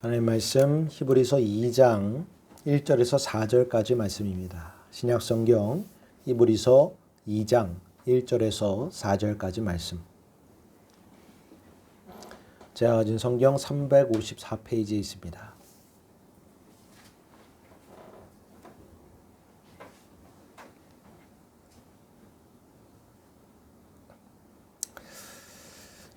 하나님 말씀 히브리서 2장 1절에서 4절까지 말씀입니다. 신약 성경 히브리서 2장 1절에서 4절까지 말씀. 제가 가진 성경 354페이지에 있습니다.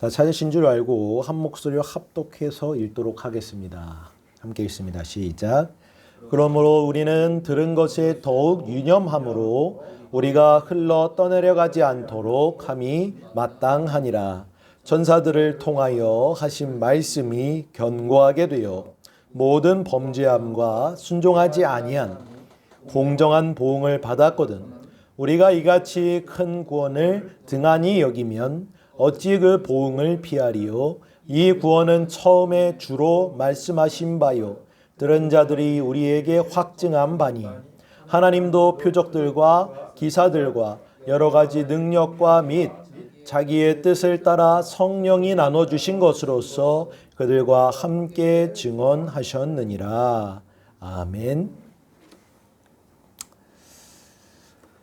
찾으신 줄 알고 한 목소리로 합독해서 읽도록 하겠습니다. 함께 읽습니다. 시작. 그러므로 우리는 들은 것에 더욱 유념함으로 우리가 흘러 떠내려가지 않도록 함이 마땅하니라. 전사들을 통하여 하신 말씀이 견고하게 되어 모든 범죄함과 순종하지 아니한 공정한 보응을 받았거든. 우리가 이같이 큰 구원을 등한히 여기면 어찌 그 보응을 피하리요? 이 구원은 처음에 주로 말씀하신 바요. 들은 자들이 우리에게 확증한 바니 하나님도 표적들과 기사들과 여러 가지 능력과 및 자기의 뜻을 따라 성령이 나눠 주신 것으로서 그들과 함께 증언하셨느니라. 아멘.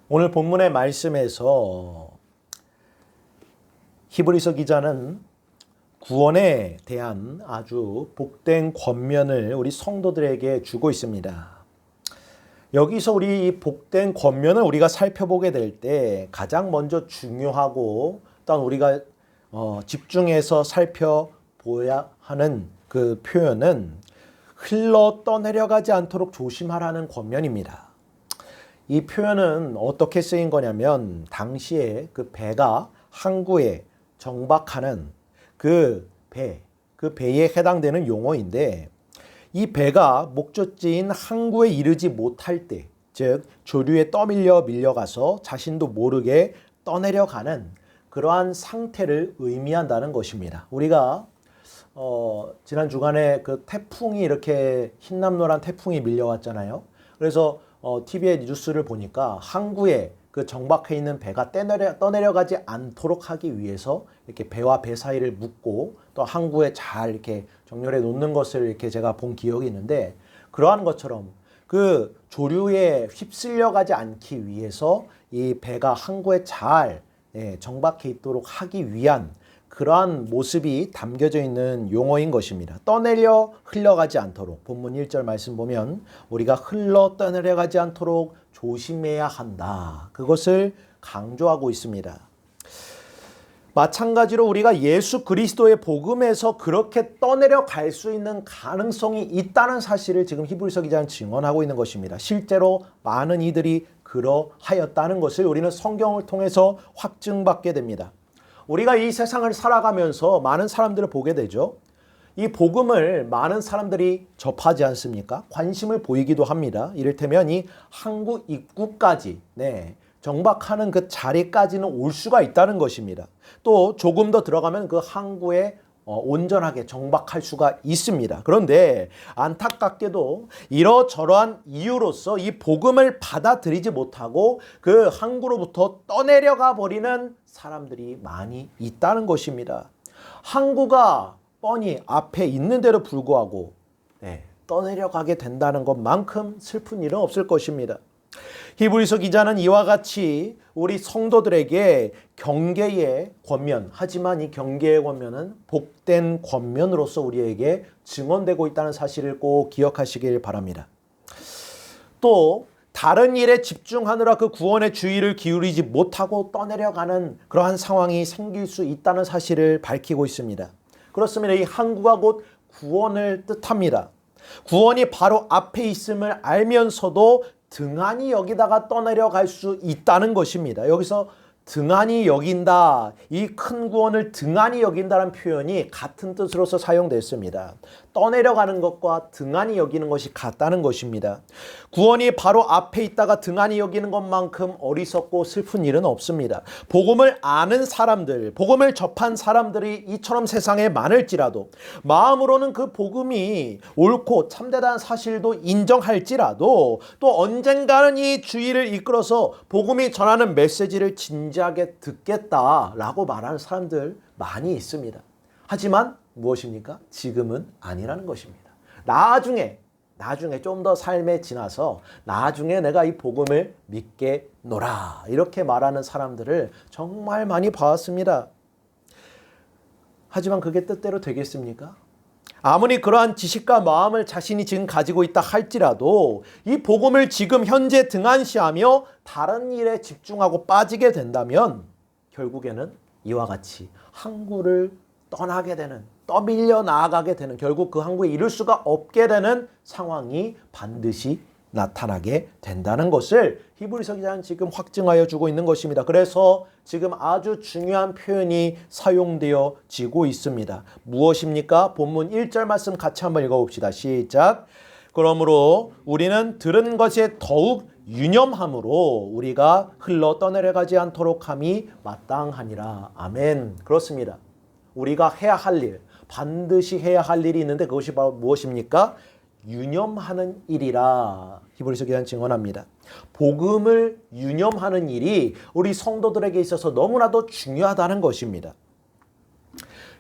오늘 본문의 말씀에서 히브리서 기자는 구원에 대한 아주 복된 권면을 우리 성도들에게 주고 있습니다. 여기서 우리 이 복된 권면을 우리가 살펴보게 될 때 가장 먼저 중요하고 또한 우리가 어, 집중해서 살펴보야 하는 그 표현은 흘러 떠내려가지 않도록 조심하라는 권면입니다. 이 표현은 어떻게 쓰인 거냐면 당시에 그 배가 항구에 정박하는 그 배, 그 배에 해당되는 용어인데 이 배가 목적지인 항구에 이르지 못할 때, 즉 조류에 떠밀려 밀려가서 자신도 모르게 떠내려가는 그러한 상태를 의미한다는 것입니다. 우리가 어, 지난 주간에 그 태풍이 이렇게 흰남노란 태풍이 밀려왔잖아요. 그래서 어, TV에 뉴스를 보니까 항구에 그 정박해 있는 배가 떠내려, 떠내려가지 않도록 하기 위해서 이렇게 배와 배 사이를 묶고 또 항구에 잘 이렇게 정렬해 놓는 것을 이렇게 제가 본 기억이 있는데 그러한 것처럼 그 조류에 휩쓸려 가지 않기 위해서 이 배가 항구에 잘 예, 정박해 있도록 하기 위한 그러한 모습이 담겨져 있는 용어인 것입니다. 떠내려 흘러가지 않도록 본문 1절 말씀 보면 우리가 흘러 떠내려 가지 않도록 조심해야 한다. 그것을 강조하고 있습니다. 마찬가지로 우리가 예수 그리스도의 복음에서 그렇게 떠내려 갈 수 있는 가능성이 있다는 사실을 지금 히브리서 기자는 증언하고 있는 것입니다. 실제로 많은 이들이 그러하였다는 것을 우리는 성경을 통해서 확증받게 됩니다. 우리가 이 세상을 살아가면서 많은 사람들을 보게 되죠. 이 복음을 많은 사람들이 접하지 않습니까? 관심을 보이기도 합니다. 이를테면 이 한국 입구까지 네, 정박하는 그 자리까지는 올 수가 있다는 것입니다. 또 조금 더 들어가면 그 항구에 어, 온전하게 정박할 수가 있습니다. 그런데 안타깝게도 이러저러한 이유로서 이 복음을 받아들이지 못하고 그 항구로부터 떠내려가 버리는 사람들이 많이 있다는 것입니다. 항구가 뻔히 앞에 있는데도 불구하고 네, 떠내려가게 된다는 것만큼 슬픈 일은 없을 것입니다. 히브리서 기자는 이와 같이 우리 성도들에게 경계의 권면, 하지만 이 경계의 권면은 복된 권면으로서 우리에게 증언되고 있다는 사실을 꼭 기억하시길 바랍니다. 또 다른 일에 집중하느라 그 구원의 주의를 기울이지 못하고 떠내려가는 그러한 상황이 생길 수 있다는 사실을 밝히고 있습니다. 그렇습니다. 이 항구가 곧 구원을 뜻합니다. 구원이 바로 앞에 있음을 알면서도 등한히 여기다가 떠내려갈 수 있다는 것입니다. 여기서 등한히 여긴다. 이 큰 구원을 등한히 여긴다는 표현이 같은 뜻으로서 사용됐습니다. 떠내려가는 것과 등한히 여기는 것이 같다는 것입니다. 구원이 바로 앞에 있다가 등한히 여기는 것만큼 어리석고 슬픈 일은 없습니다. 복음을 아는 사람들, 복음을 접한 사람들이 이처럼 세상에 많을지라도 마음으로는 그 복음이 옳고 참되다는 사실도 인정할지라도 또 언젠가는 이 주의를 이끌어서 복음이 전하는 메시지를 진 진지하게 듣겠다라고 말하는 사람들 많이 있습니다. 하지만 무엇입니까? 지금은 아니라는 것입니다. 나중에 나중에 좀 더 삶에 지나서 나중에 내가 이 복음을 믿겠노라 이렇게 말하는 사람들을 정말 많이 봤습니다. 하지만 그게 뜻대로 되겠습니까? 아무리 그러한 지식과 마음을 자신이 지금 가지고 있다 할지라도 이 복음을 지금 현재 등한시하며 다른 일에 집중하고 빠지게 된다면 결국에는 이와 같이 항구를 떠나게 되는 떠밀려 나아가게 되는 결국 그 항구에 이룰 수가 없게 되는 상황이 반드시 나타나게 된다는 것을 히브리서 기자는 지금 확증하여 주고 있는 것입니다. 그래서 지금 아주 중요한 표현이 사용되어 지고 있습니다. 무엇입니까? 본문 1절 말씀 같이 한번 읽어봅시다. 시작. 그러므로 우리는 들은 것에 더욱 유념함으로 우리가 흘러 떠내려가지 않도록 함이 마땅하니라. 아멘. 그렇습니다. 우리가 해야 할 일, 반드시 해야 할 일이 있는데 그것이 바로 무엇입니까? 유념하는 일이라 히브리서 기자는 증언합니다. 복음을 유념하는 일이 우리 성도들에게 있어서 너무나도 중요하다는 것입니다.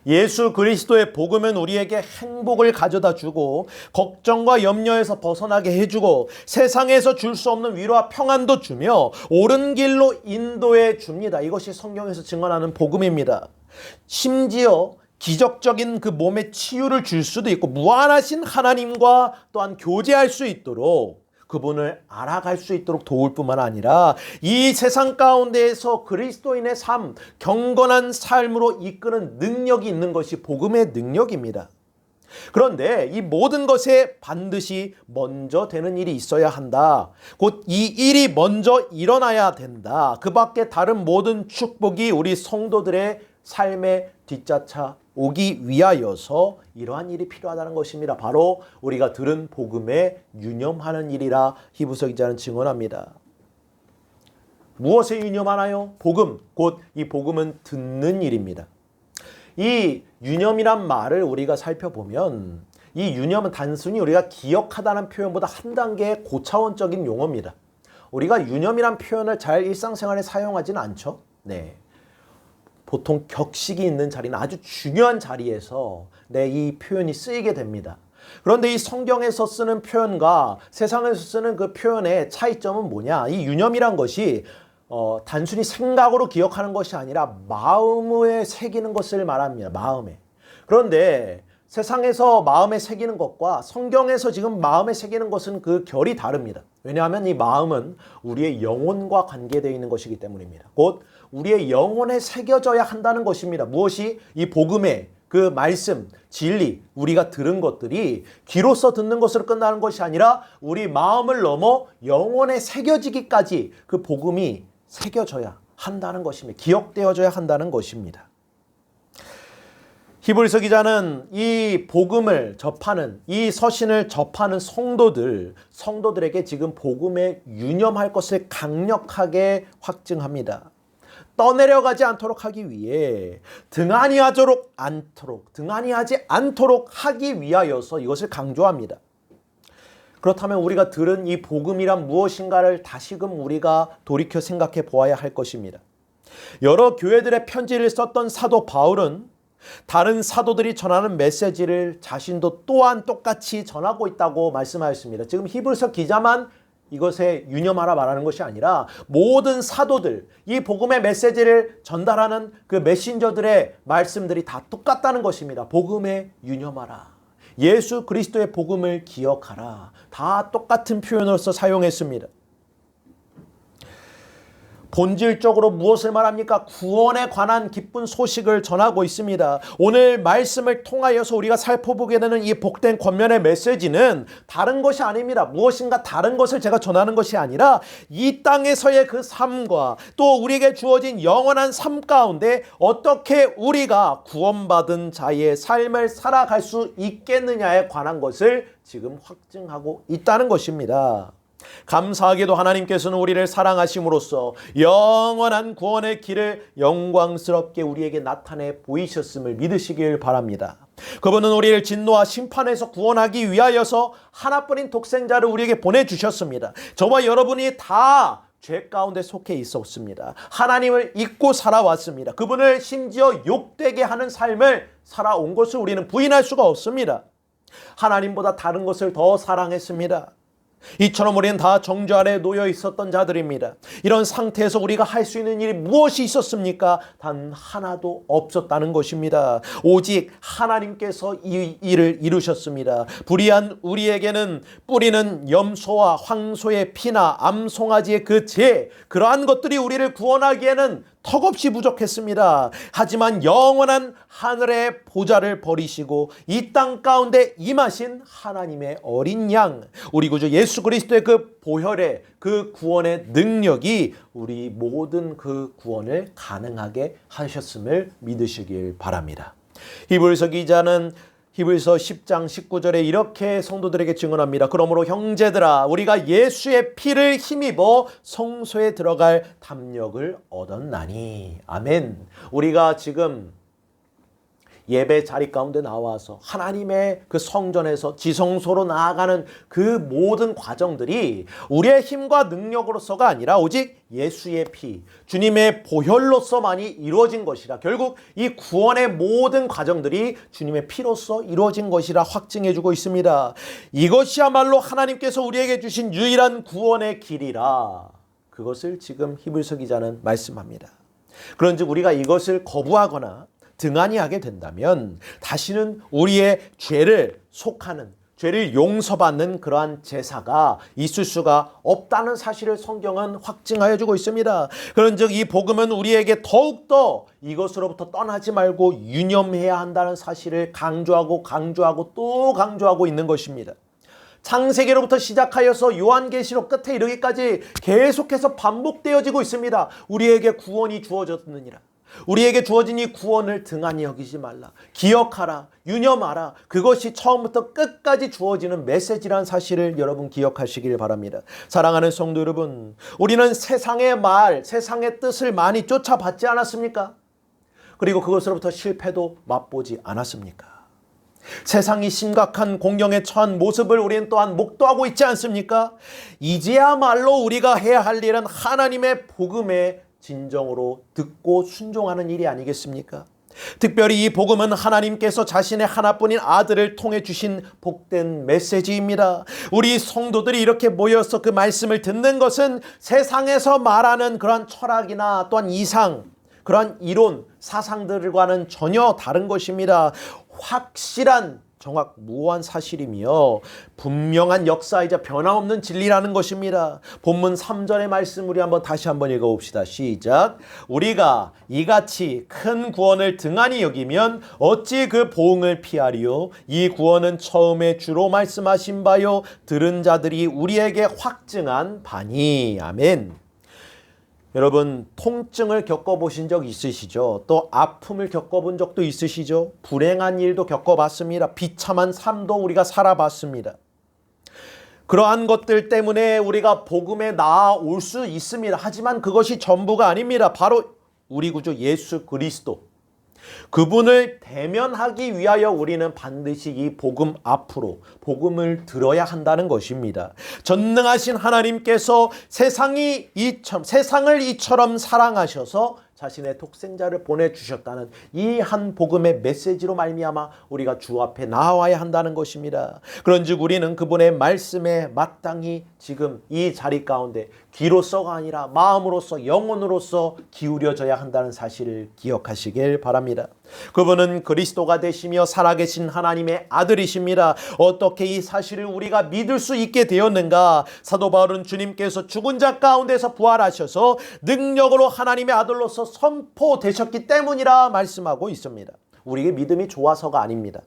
예수 그리스도의 복음은 우리에게 행복을 가져다 주고 걱정과 염려에서 벗어나게 해주고 세상에서 줄 수 없는 위로와 평안도 주며 옳은 길로 인도해 줍니다. 이것이 성경에서 증언하는 복음입니다. 심지어 기적적인 그 몸의 치유를 줄 수도 있고 무한하신 하나님과 또한 교제할 수 있도록 그분을 알아갈 수 있도록 도울 뿐만 아니라 이 세상 가운데에서 그리스도인의 삶, 경건한 삶으로 이끄는 능력이 있는 것이 복음의 능력입니다. 그런데 이 모든 것에 반드시 먼저 되는 일이 있어야 한다. 곧 이 일이 먼저 일어나야 된다. 그 밖에 다른 모든 축복이 우리 성도들의 삶의 뒷자차 오기 위하여서 이러한 일이 필요하다는 것입니다. 바로 우리가 들은 복음에 유념하는 일이라 히브서 기자는 증언합니다. 무엇에 유념하나요? 복음. 곧 이 복음은 듣는 일입니다. 이 유념이란 말을 우리가 살펴보면 이 유념은 단순히 우리가 기억하다는 표현보다 한 단계 고차원적인 용어입니다. 우리가 유념이란 표현을 잘 일상생활에 사용하지는 않죠. 네. 보통 격식이 있는 자리는 아주 중요한 자리에서 내 이 표현이 쓰이게 됩니다. 그런데 이 성경에서 쓰는 표현과 세상에서 쓰는 그 표현의 차이점은 뭐냐? 이 유념이란 것이 어, 단순히 생각으로 기억하는 것이 아니라 마음에 새기는 것을 말합니다. 마음에. 그런데 세상에서 마음에 새기는 것과 성경에서 지금 마음에 새기는 것은 그 결이 다릅니다. 왜냐하면 이 마음은 우리의 영혼과 관계되어 있는 것이기 때문입니다. 곧 우리의 영혼에 새겨져야 한다는 것입니다. 무엇이 이 복음의 그 말씀, 진리, 우리가 들은 것들이 귀로서 듣는 것으로 끝나는 것이 아니라 우리 마음을 넘어 영혼에 새겨지기까지 그 복음이 새겨져야 한다는 것입니다. 기억되어져야 한다는 것입니다. 히브리서 기자는 이 복음을 접하는 이 서신을 접하는 성도들 성도들에게 지금 복음에 유념할 것을 강력하게 확증합니다. 떠내려가지 않도록 하기 위해 등한히 하도록 않도록 등한히 하지 않도록 하기 위하여서 이것을 강조합니다. 그렇다면 우리가 들은 이 복음이란 무엇인가를 다시금 우리가 돌이켜 생각해 보아야 할 것입니다. 여러 교회들의 편지를 썼던 사도 바울은 다른 사도들이 전하는 메시지를 자신도 또한 똑같이 전하고 있다고 말씀하였습니다. 지금 히브리서 기자만 이것에 유념하라 말하는 것이 아니라 모든 사도들 이 복음의 메시지를 전달하는 그 메신저들의 말씀들이 다 똑같다는 것입니다. 복음에 유념하라. 예수 그리스도의 복음을 기억하라. 다 똑같은 표현으로서 사용했습니다. 본질적으로 무엇을 말합니까? 구원에 관한 기쁜 소식을 전하고 있습니다. 오늘 말씀을 통하여서 우리가 살펴보게 되는 이 복된 권면의 메시지는 다른 것이 아닙니다. 무엇인가 다른 것을 제가 전하는 것이 아니라 이 땅에서의 그 삶과 또 우리에게 주어진 영원한 삶 가운데 어떻게 우리가 구원받은 자의 삶을 살아갈 수 있겠느냐에 관한 것을 지금 확증하고 있다는 것입니다. 감사하게도 하나님께서는 우리를 사랑하심으로써 영원한 구원의 길을 영광스럽게 우리에게 나타내 보이셨음을 믿으시길 바랍니다. 그분은 우리를 진노와 심판에서 구원하기 위하여서 하나뿐인 독생자를 우리에게 보내주셨습니다. 저와 여러분이 다 죄 가운데 속해 있었습니다. 하나님을 잊고 살아왔습니다. 그분을 심지어 욕되게 하는 삶을 살아온 것을 우리는 부인할 수가 없습니다. 하나님보다 다른 것을 더 사랑했습니다. 이처럼 우리는 다 정죄 아래 놓여 있었던 자들입니다. 이런 상태에서 우리가 할 수 있는 일이 무엇이 있었습니까? 단 하나도 없었다는 것입니다. 오직 하나님께서 이 일을 이루셨습니다. 불의한 우리에게는 뿌리는 염소와 황소의 피나 암송아지의 그 죄, 그러한 것들이 우리를 구원하기에는 턱없이 부족했습니다. 하지만 영원한 하늘의 보좌를 버리시고 이 땅 가운데 임하신 하나님의 어린 양, 우리 구주 예수 그리스도의 그 보혈의 그 구원의 능력이 우리 모든 그 구원을 가능하게 하셨음을 믿으시길 바랍니다. 히브리서 기자는 히브리서 10장 19절에 이렇게 성도들에게 증언합니다. 그러므로 형제들아 우리가 예수의 피를 힘입어 성소에 들어갈 담력을 얻었나니. 아멘. 우리가 지금 예배 자리 가운데 나와서 하나님의 그 성전에서 지성소로 나아가는 그 모든 과정들이 우리의 힘과 능력으로서가 아니라 오직 예수의 피, 주님의 보혈로서만이 이루어진 것이라 결국 이 구원의 모든 과정들이 주님의 피로서 이루어진 것이라 확증해 주고 있습니다. 이것이야말로 하나님께서 우리에게 주신 유일한 구원의 길이라. 그것을 지금 히브리서 기자는 말씀합니다. 그런즉 우리가 이것을 거부하거나 등한히 하게 된다면 다시는 우리의 죄를 속하는 죄를 용서받는 그러한 제사가 있을 수가 없다는 사실을 성경은 확증하여 주고 있습니다. 그런즉 이 복음은 우리에게 더욱더 이것으로부터 떠나지 말고 유념해야 한다는 사실을 강조하고 강조하고 또 강조하고 있는 것입니다. 창세기로부터 시작하여서 요한계시록 끝에 이르기까지 계속해서 반복되어지고 있습니다. 우리에게 구원이 주어졌느니라. 우리에게 주어진 이 구원을 등한히 여기지 말라. 기억하라. 유념하라. 그것이 처음부터 끝까지 주어지는 메시지란 사실을 여러분 기억하시길 바랍니다. 사랑하는 성도 여러분, 우리는 세상의 말, 세상의 뜻을 많이 쫓아봤지 않았습니까? 그리고 그것으로부터 실패도 맛보지 않았습니까? 세상이 심각한 공경에 처한 모습을 우리는 또한 목도하고 있지 않습니까? 이제야말로 우리가 해야 할 일은 하나님의 복음에 진정으로 듣고 순종하는 일이 아니겠습니까? 특별히 이 복음은 하나님께서 자신의 하나뿐인 아들을 통해 주신 복된 메시지입니다. 우리 성도들이 이렇게 모여서 그 말씀을 듣는 것은 세상에서 말하는 그런 철학이나 또한 이상, 그러한 이론, 사상들과는 전혀 다른 것입니다. 확실한 정확 무한 사실이며 분명한 역사이자 변함없는 진리라는 것입니다. 본문 3절의 말씀 우리 한번 다시 한번 읽어 봅시다. 시작. 우리가 이같이 큰 구원을 등한히 여기면 어찌 그 보응을 피하리요? 이 구원은 처음에 주로 말씀하신 바요 들은 자들이 우리에게 확증한 바니. 아멘. 여러분 통증을 겪어보신 적 있으시죠? 또 아픔을 겪어본 적도 있으시죠? 불행한 일도 겪어봤습니다. 비참한 삶도 우리가 살아봤습니다. 그러한 것들 때문에 우리가 복음에 나아올 수 있습니다. 하지만 그것이 전부가 아닙니다. 바로 우리 구주 예수 그리스도 그분을 대면하기 위하여 우리는 반드시 이 복음 앞으로 복음을 들어야 한다는 것입니다. 전능하신 하나님께서 세상이 이처럼 세상을 이처럼 사랑하셔서 자신의 독생자를 보내주셨다는 이 한 복음의 메시지로 말미암아 우리가 주 앞에 나와야 한다는 것입니다. 그런즉 우리는 그분의 말씀에 마땅히 지금 이 자리 가운데 귀로서가 아니라 마음으로서 영혼으로서 기울여져야 한다는 사실을 기억하시길 바랍니다. 그분은 그리스도가 되시며 살아계신 하나님의 아들이십니다. 어떻게 이 사실을 우리가 믿을 수 있게 되었는가? 사도 바울은 주님께서 죽은 자 가운데서 부활하셔서 능력으로 하나님의 아들로서 선포되셨기 때문이라 말씀하고 있습니다. 우리의 믿음이 좋아서가 아닙니다.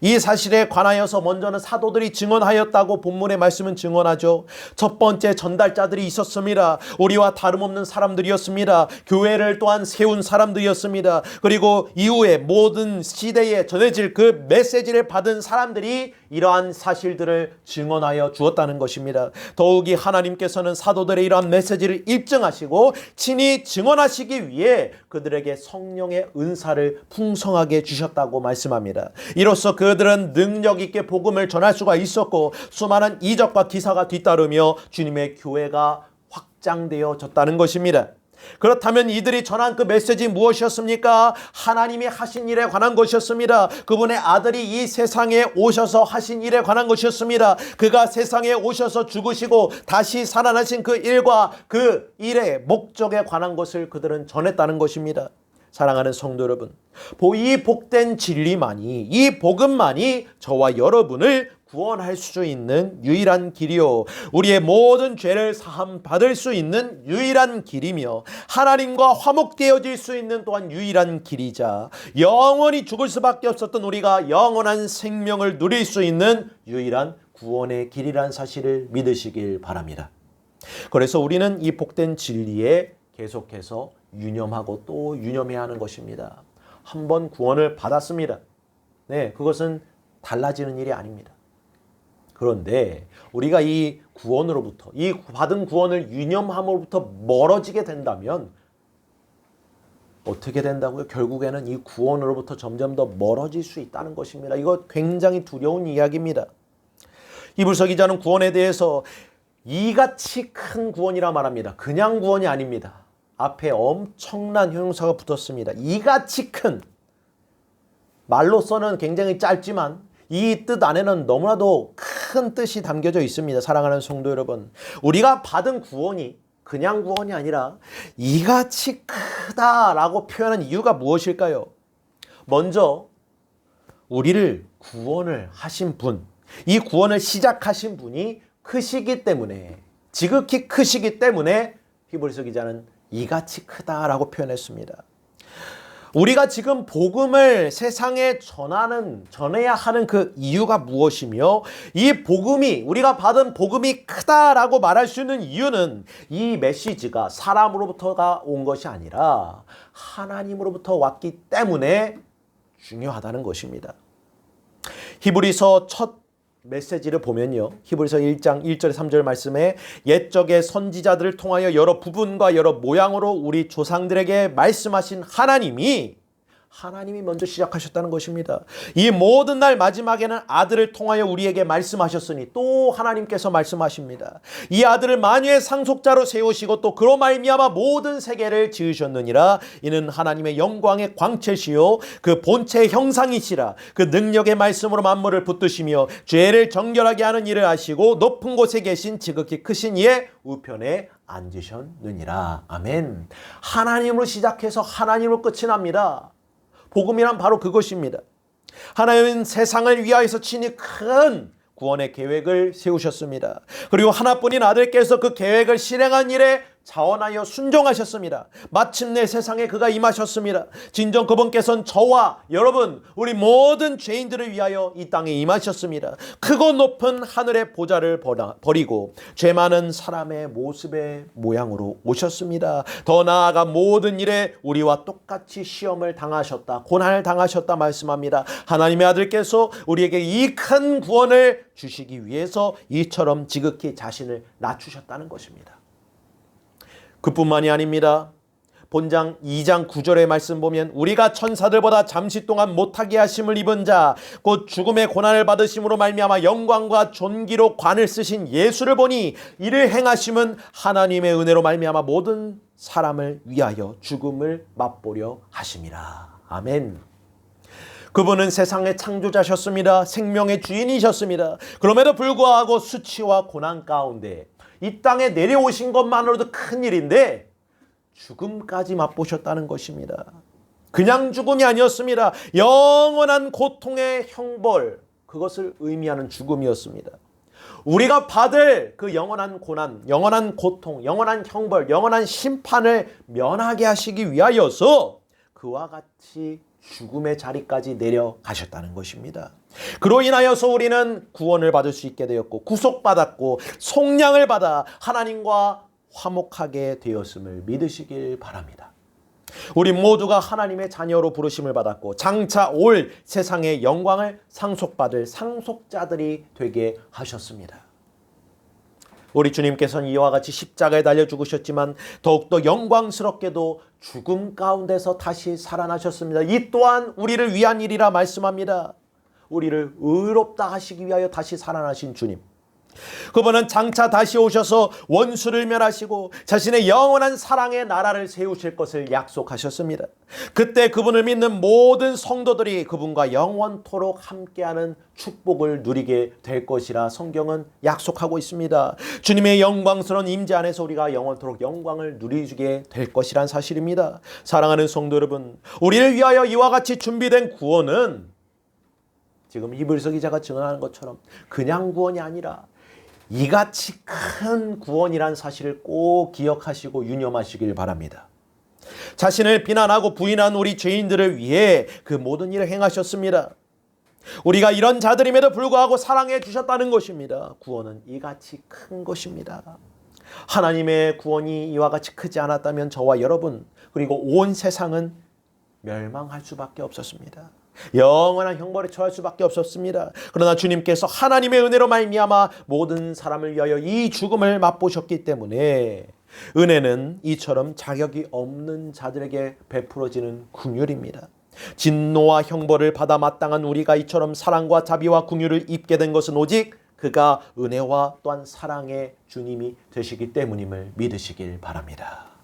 이 사실에 관하여서 먼저는 사도들이 증언하였다고 본문의 말씀은 증언하죠. 첫 번째 전달자들이 있었습니다. 우리와 다름없는 사람들이었습니다. 교회를 또한 세운 사람들이었습니다. 그리고 이후에 모든 시대에 전해질 그 메시지를 받은 사람들이 이러한 사실들을 증언하여 주었다는 것입니다. 더욱이 하나님께서는 사도들의 이러한 메시지를 입증하시고 친히 증언하시기 위해 그들에게 성령의 은사를 풍성하게 주셨다고 말씀합니다. 이로 써 그들은 능력 있게 복음을 전할 수가 있었고 수많은 이적과 기사가 뒤따르며 주님의 교회가 확장되어졌다는 것입니다. 그렇다면 이들이 전한 그 메시지 무엇이었습니까? 하나님이 하신 일에 관한 것이었습니다. 그분의 아들이 이 세상에 오셔서 하신 일에 관한 것이었습니다. 그가 세상에 오셔서 죽으시고 다시 살아나신 그 일과 그 일의 목적에 관한 것을 그들은 전했다는 것입니다. 사랑하는 성도 여러분, 이 복된 진리만이, 이 복음만이 저와 여러분을 구원할 수 있는 유일한 길이요. 우리의 모든 죄를 사함 받을 수 있는 유일한 길이며 하나님과 화목되어질 수 있는 또한 유일한 길이자 영원히 죽을 수밖에 없었던 우리가 영원한 생명을 누릴 수 있는 유일한 구원의 길이란 사실을 믿으시길 바랍니다. 그래서 우리는 이 복된 진리에 계속해서 유념하고 또 유념해야 하는 것입니다. 한번 구원을 받았습니다. 네, 그것은 달라지는 일이 아닙니다. 그런데 우리가 이 구원으로부터 이 받은 구원을 유념함으로부터 멀어지게 된다면 어떻게 된다고요? 결국에는 이 구원으로부터 점점 더 멀어질 수 있다는 것입니다. 이거 굉장히 두려운 이야기입니다. 이불서 기자는 구원에 대해서 이같이 큰 구원이라 말합니다. 그냥 구원이 아닙니다. 앞에 엄청난 형용사가 붙었습니다. 이같이 큰 말로서는 굉장히 짧지만 이 뜻 안에는 너무나도 큰 뜻이 담겨져 있습니다. 사랑하는 성도 여러분. 우리가 받은 구원이 그냥 구원이 아니라 이같이 크다라고 표현한 이유가 무엇일까요? 먼저 우리를 구원을 하신 분, 이 구원을 시작하신 분이 크시기 때문에 지극히 크시기 때문에 히브리서 기자는 이같이 크다라고 표현했습니다. 우리가 지금 복음을 세상에 전하는 전해야 하는 그 이유가 무엇이며 이 복음이 우리가 받은 복음이 크다라고 말할 수 있는 이유는 이 메시지가 사람으로부터가 온 것이 아니라 하나님으로부터 왔기 때문에 중요하다는 것입니다. 히브리서 첫 메시지를 보면요. 히브리서 1장 1절 3절 말씀에 옛적의 선지자들을 통하여 여러 부분과 여러 모양으로 우리 조상들에게 말씀하신 하나님이 하나님이 먼저 시작하셨다는 것입니다. 이 모든 날 마지막에는 아들을 통하여 우리에게 말씀하셨으니 또 하나님께서 말씀하십니다. 이 아들을 만유의 상속자로 세우시고 또 그로 말미암아 모든 세계를 지으셨느니라. 이는 하나님의 영광의 광채시요 그 본체의 형상이시라. 그 능력의 말씀으로 만물을 붙드시며 죄를 정결하게 하는 일을 하시고 높은 곳에 계신 지극히 크신 이의 우편에 앉으셨느니라. 아멘. 하나님으로 시작해서 하나님으로 끝이 납니다. 복음이란 바로 그것입니다. 하나님은 세상을 위하여서 친히 큰 구원의 계획을 세우셨습니다. 그리고 하나뿐인 아들께서 그 계획을 실행한 일에 자원하여 순종하셨습니다. 마침내 세상에 그가 임하셨습니다. 진정 그분께서는 저와 여러분 우리 모든 죄인들을 위하여 이 땅에 임하셨습니다. 크고 높은 하늘의 보좌를 버리고 죄 많은 사람의 모습의 모양으로 오셨습니다. 더 나아가 모든 일에 우리와 똑같이 시험을 당하셨다. 고난을 당하셨다 말씀합니다. 하나님의 아들께서 우리에게 이 큰 구원을 주시기 위해서 이처럼 지극히 자신을 낮추셨다는 것입니다. 그뿐만이 아닙니다. 본장 2장 9절의 말씀 보면 우리가 천사들보다 잠시 동안 못하게 하심을 입은 자 곧 죽음의 고난을 받으심으로 말미암아 영광과 존귀로 관을 쓰신 예수를 보니 이를 행하심은 하나님의 은혜로 말미암아 모든 사람을 위하여 죽음을 맛보려 하심이라. 아멘. 그분은 세상의 창조자셨습니다. 생명의 주인이셨습니다. 그럼에도 불구하고 수치와 고난 가운데 이 땅에 내려오신 것만으로도 큰 일인데 죽음까지 맛보셨다는 것입니다. 그냥 죽음이 아니었습니다. 영원한 고통의 형벌, 그것을 의미하는 죽음이었습니다. 우리가 받을 그 영원한 고난, 영원한 고통, 영원한 형벌, 영원한 심판을 면하게 하시기 위하여서 그와 같이 죽음의 자리까지 내려가셨다는 것입니다. 그로 인하여서 우리는 구원을 받을 수 있게 되었고 구속받았고 속량을 받아 하나님과 화목하게 되었음을 믿으시길 바랍니다. 우리 모두가 하나님의 자녀로 부르심을 받았고 장차 올 세상의 영광을 상속받을 상속자들이 되게 하셨습니다. 우리 주님께서는 이와 같이 십자가에 달려 죽으셨지만 더욱더 영광스럽게도 죽음 가운데서 다시 살아나셨습니다. 이 또한 우리를 위한 일이라 말씀합니다. 우리를 의롭다 하시기 위하여 다시 살아나신 주님. 그분은 장차 다시 오셔서 원수를 멸하시고 자신의 영원한 사랑의 나라를 세우실 것을 약속하셨습니다. 그때 그분을 믿는 모든 성도들이 그분과 영원토록 함께하는 축복을 누리게 될 것이라 성경은 약속하고 있습니다. 주님의 영광스러운 임재 안에서 우리가 영원토록 영광을 누리게 될 것이란 사실입니다. 사랑하는 성도 여러분, 우리를 위하여 이와 같이 준비된 구원은 지금 이불서 기자가 증언하는 것처럼 그냥 구원이 아니라 이같이 큰 구원이란 사실을 꼭 기억하시고 유념하시길 바랍니다. 자신을 비난하고 부인한 우리 죄인들을 위해 그 모든 일을 행하셨습니다. 우리가 이런 자들임에도 불구하고 사랑해 주셨다는 것입니다. 구원은 이같이 큰 것입니다. 하나님의 구원이 이와 같이 크지 않았다면 저와 여러분 그리고 온 세상은 멸망할 수밖에 없었습니다. 영원한 형벌에 처할 수밖에 없었습니다. 그러나 주님께서 하나님의 은혜로 말미암아 모든 사람을 위하여 이 죽음을 맛보셨기 때문에 은혜는 이처럼 자격이 없는 자들에게 베풀어지는 궁율입니다. 진노와 형벌을 받아 마땅한 우리가 이처럼 사랑과 자비와 궁율을 입게 된 것은 오직 그가 은혜와 또한 사랑의 주님이 되시기 때문임을 믿으시길 바랍니다.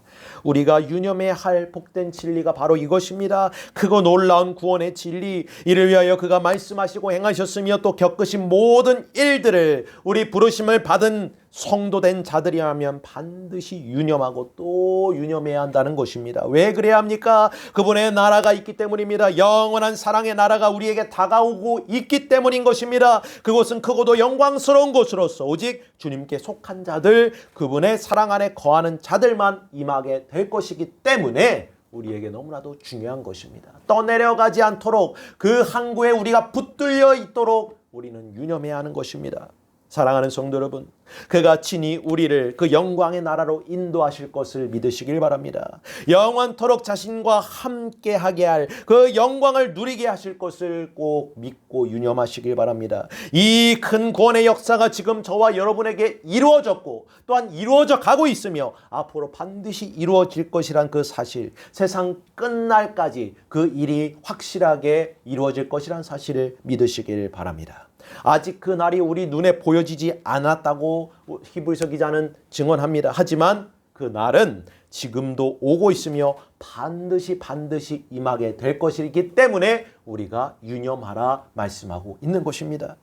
우리가 유념해야 할 복된 진리가 바로 이것입니다. 크고 놀라운 구원의 진리, 이를 위하여 그가 말씀하시고 행하셨으며 또 겪으신 모든 일들을 우리 부르심을 받은 성도된 자들이라면 반드시 유념하고 또 유념해야 한다는 것입니다. 왜 그래야 합니까? 그분의 나라가 있기 때문입니다. 영원한 사랑의 나라가 우리에게 다가오고 있기 때문인 것입니다. 그곳은 크고도 영광스러운 곳으로서 오직 주님께 속한 자들, 그분의 사랑 안에 거하는 자들만 임하게 될 것이기 때문에 우리에게 너무나도 중요한 것입니다. 떠내려가지 않도록 그 항구에 우리가 붙들려 있도록 우리는 유념해야 하는 것입니다. 사랑하는 성도 여러분, 그가 친히 우리를 그 영광의 나라로 인도하실 것을 믿으시길 바랍니다. 영원토록 자신과 함께 하게 할 그 영광을 누리게 하실 것을 꼭 믿고 유념하시길 바랍니다. 이큰 구원의 역사가 지금 저와 여러분에게 이루어졌고 또한 이루어져 가고 있으며 앞으로 반드시 이루어질 것이란 그 사실, 세상 끝날까지 그 일이 확실하게 이루어질 것이란 사실을 믿으시길 바랍니다. 아직 그 날이 우리 눈에 보여지지 않았다고 히브리서 기자는 증언합니다. 하지만 그 날은 지금도 오고 있으며 반드시 반드시 임하게 될 것이기 때문에 우리가 유념하라 말씀하고 있는 것입니다.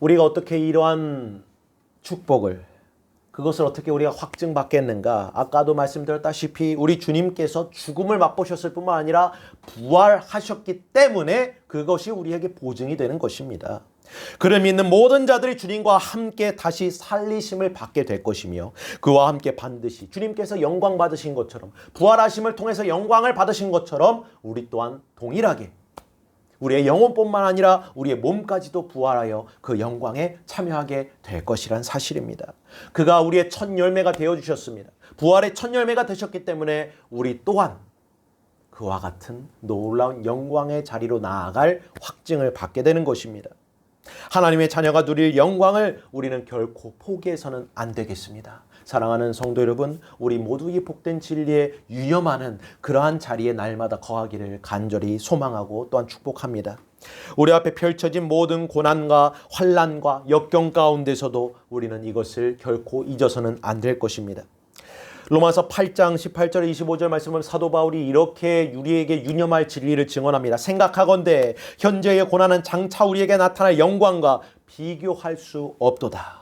우리가 어떻게 이러한 축복을 그것을 어떻게 우리가 확증받겠는가? 아까도 말씀드렸다시피 우리 주님께서 죽음을 맛보셨을 뿐만 아니라 부활하셨기 때문에 그것이 우리에게 보증이 되는 것입니다. 그를 믿는 모든 자들이 주님과 함께 다시 살리심을 받게 될 것이며 그와 함께 반드시 주님께서 영광 받으신 것처럼 부활하심을 통해서 영광을 받으신 것처럼 우리 또한 동일하게 우리의 영혼뿐만 아니라 우리의 몸까지도 부활하여 그 영광에 참여하게 될 것이란 사실입니다. 그가 우리의 첫 열매가 되어 주셨습니다. 부활의 첫 열매가 되셨기 때문에 우리 또한 그와 같은 놀라운 영광의 자리로 나아갈 확증을 받게 되는 것입니다. 하나님의 자녀가 누릴 영광을 우리는 결코 포기해서는 안 되겠습니다. 사랑하는 성도 여러분, 우리 모두 이 복된 진리에 유념하는 그러한 자리에 날마다 거하기를 간절히 소망하고 또한 축복합니다. 우리 앞에 펼쳐진 모든 고난과 환란과 역경 가운데서도 우리는 이것을 결코 잊어서는 안 될 것입니다. 로마서 8장 18절 25절 말씀은 사도 바울이 이렇게 우리에게 유념할 진리를 증언합니다. 생각하건대 현재의 고난은 장차 우리에게 나타날 영광과 비교할 수 없도다.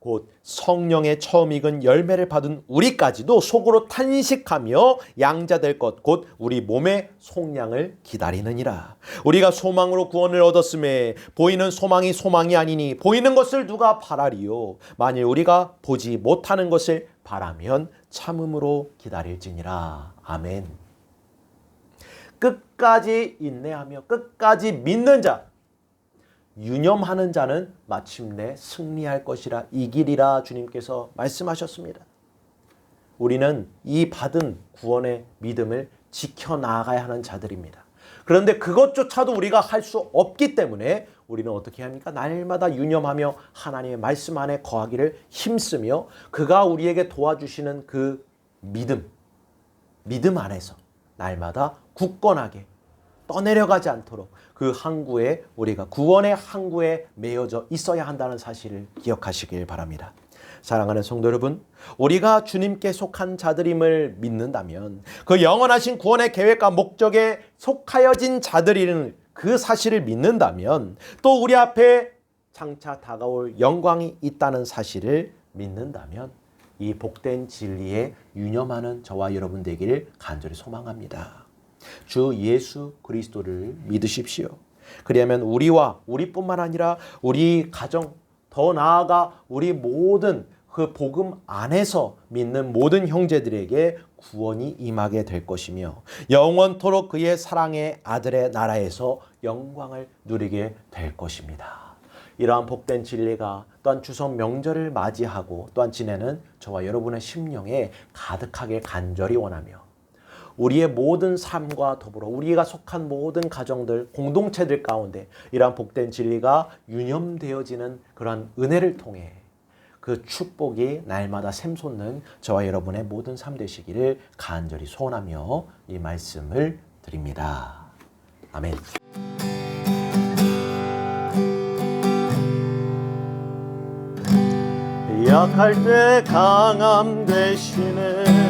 곧 성령의 처음 익은 열매를 받은 우리까지도 속으로 탄식하며 양자될 것 곧 우리 몸의 속량을 기다리느니라. 우리가 소망으로 구원을 얻었음에 보이는 소망이 소망이 아니니 보이는 것을 누가 바라리요. 만일 우리가 보지 못하는 것을 바라면 참음으로 기다릴지니라. 아멘. 끝까지 인내하며 끝까지 믿는 자 유념하는 자는 마침내 승리할 것이라 이기리라 주님께서 말씀하셨습니다. 우리는 이 받은 구원의 믿음을 지켜나가야 하는 자들입니다. 그런데 그것조차도 우리가 할 수 없기 때문에 우리는 어떻게 합니까? 날마다 유념하며 하나님의 말씀 안에 거하기를 힘쓰며 그가 우리에게 도와주시는 그 믿음, 믿음 안에서 날마다 굳건하게 떠내려가지 않도록 그 항구에 우리가 구원의 항구에 매여져 있어야 한다는 사실을 기억하시길 바랍니다. 사랑하는 성도 여러분, 우리가 주님께 속한 자들임을 믿는다면 그 영원하신 구원의 계획과 목적에 속하여진 자들이는 그 사실을 믿는다면 또 우리 앞에 장차 다가올 영광이 있다는 사실을 믿는다면 이 복된 진리에 유념하는 저와 여러분 되기를 간절히 소망합니다. 주 예수 그리스도를 믿으십시오. 그리하면 우리와 우리뿐만 아니라 우리 가정 더 나아가 우리 모든 그 복음 안에서 믿는 모든 형제들에게 구원이 임하게 될 것이며 영원토록 그의 사랑의 아들의 나라에서 영광을 누리게 될 것입니다. 이러한 복된 진리가 또한 추석 명절을 맞이하고 또한 지내는 저와 여러분의 심령에 가득하게 간절히 원하며 우리의 모든 삶과 더불어 우리가 속한 모든 가정들, 공동체들 가운데 이러한 복된 진리가 유념되어지는 그러한 은혜를 통해 그 축복이 날마다 샘솟는 저와 여러분의 모든 삶 되시기를 간절히 소원하며 이 말씀을 드립니다. 아멘. 약할 때 강함 대신에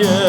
주